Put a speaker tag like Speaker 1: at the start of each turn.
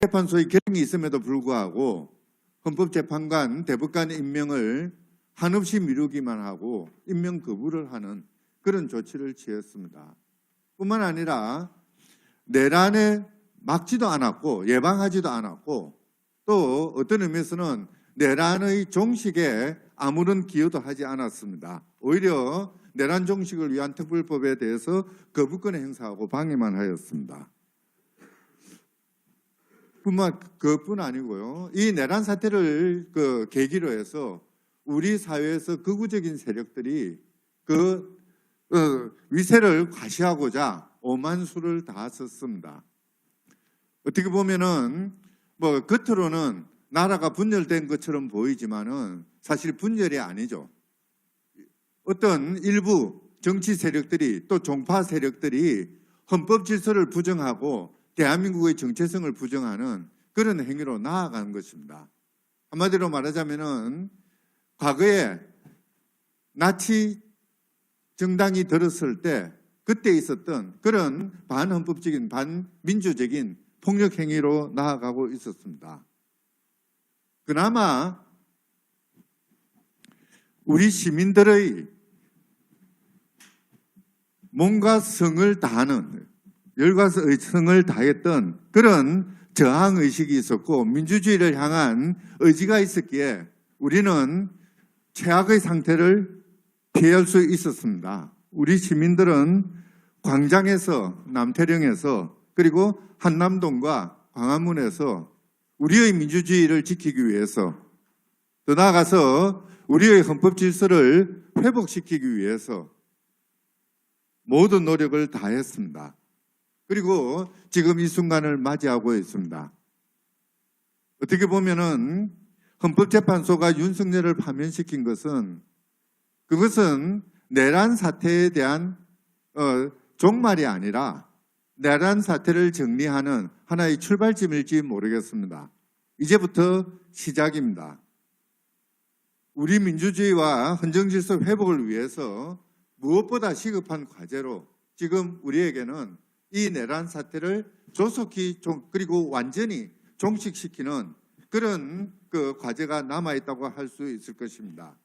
Speaker 1: 재판소의 결정이 있음에도 불구하고 헌법재판관 대법관 임명을 한없이 미루기만 하고 임명 거부를 하는 그런 조치를 취했습니다. 뿐만 아니라 내란에 막지도 않았고 예방하지도 않았고 또 어떤 의미에서는 내란의 종식에 아무런 기여도 하지 않았습니다. 오히려 내란 종식을 위한 특별법에 대해서 거부권을 행사하고 방해만 하였습니다. 뿐만 그뿐 아니고요. 이 내란 사태를 그 계기로 해서 우리 사회에서 극우적인 세력들이 그 어, 위세를 과시하고자 오만 수를 다 썼습니다. 어떻게 보면은 뭐 겉으로는 나라가 분열된 것처럼 보이지만은 사실 분열이 아니죠. 어떤 일부 정치 세력들이 또 종파 세력들이 헌법 질서를 부정하고 대한민국의 정체성을 부정하는 그런 행위로 나아가는 것입니다. 한마디로 말하자면은 과거에 나치 정당이 들었을 때 그때 있었던 그런 반헌법적인 반민주적인 폭력 행위로 나아가고 있었습니다. 그나마 우리 시민들의 몸과 성을 다하는 열과 성을 다했던 그런 저항 의식이 있었고 민주주의를 향한 의지가 있었기에 우리는 최악의 상태를 피할 수 있었습니다. 우리 시민들은 광장에서 남태령에서 그리고 한남동과 광화문에서 우리의 민주주의를 지키기 위해서 더 나아가서 우리의 헌법 질서를 회복시키기 위해서 모든 노력을 다했습니다. 그리고 지금 이 순간을 맞이하고 있습니다. 어떻게 보면은 헌법재판소가 윤석열을 파면시킨 것은 그것은 내란 사태에 대한 어, 종말이 아니라 내란 사태를 정리하는 하나의 출발점일지 모르겠습니다. 이제부터 시작입니다. 우리 민주주의와 헌정질서 회복을 위해서 무엇보다 시급한 과제로 지금 우리에게는 이 내란 사태를 조속히 종- 그리고 완전히 종식시키는 그런 그 과제가 남아 있다고 할 수 있을 것입니다.